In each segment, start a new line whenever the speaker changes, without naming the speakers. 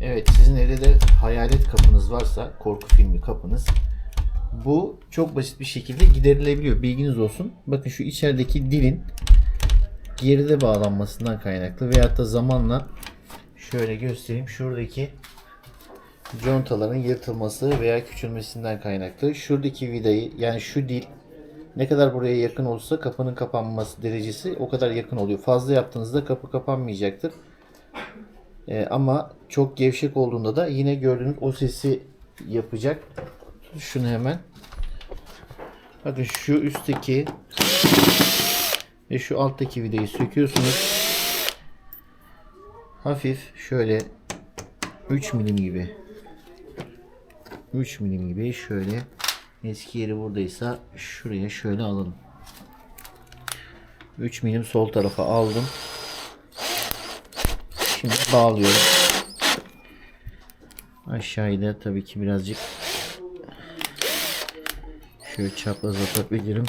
Evet sizin evde de hayalet kapınız varsa korku filmi kapınız bu çok basit bir şekilde giderilebiliyor. Bilginiz olsun. Bakın şu içerideki dilin geride bağlanmasından kaynaklı veyahut da zamanla şöyle göstereyim. Şuradaki contaların yırtılması veya küçülmesinden kaynaklı. Şuradaki vidayı yani şu dil ne kadar buraya yakın olursa kapının kapanması derecesi o kadar yakın oluyor. Fazla yaptığınızda kapı kapanmayacaktır. Ee, ama çok gevşek olduğunda da yine gördüğünüz o sesi yapacak. Şunu hemen. Bakın şu üstteki ve şu alttaki vidayı söküyorsunuz. Hafif şöyle 3 milim gibi 3 milim gibi şöyle eski yeri buradaysa şuraya şöyle alalım. 3 milim sol tarafa aldım. Şimdi bağlıyorum. Aşağıda tabii ki birazcık şöyle çapraz atabilirim.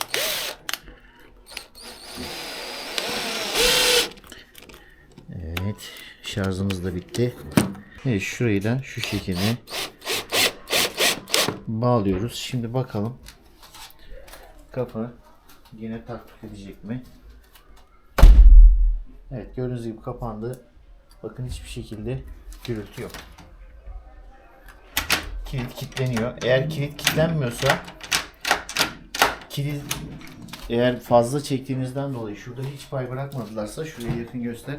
Evet, şarjımız da bitti. Evet, şurayı da şu şekilde bağlıyoruz. Şimdi bakalım kapı yine takip edecek mi? Evet, gördüğünüz gibi kapandı. Bakın hiçbir şekilde gürültü yok. Kilit kilitleniyor. Eğer kilit kilitlenmiyorsa kilit eğer fazla çektiğinizden dolayı şurada hiç pay bırakmadılarsa şuraya yakın göster.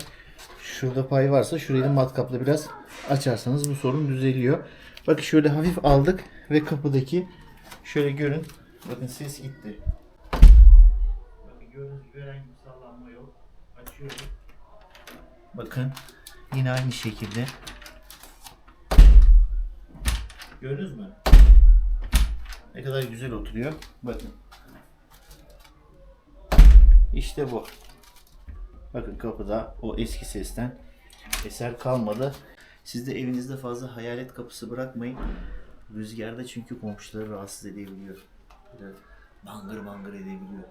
Şurada pay varsa şurayı da matkapla biraz açarsanız bu sorun düzeliyor. Bakın şöyle hafif aldık ve kapıdaki şöyle görün. Bakın ses gitti. Bakın gördüğünüz gibi herhangi bir sallanma yok. Açıyorum. Bakın yine aynı şekilde. Gördünüz mü? Ne kadar güzel oturuyor. Bakın. İşte bu. Bakın kapıda o eski sesten eser kalmadı. Siz de evinizde fazla hayalet kapısı bırakmayın. Rüzgarda çünkü komşuları rahatsız edebiliyor. Böyle bangır bangır edebiliyor.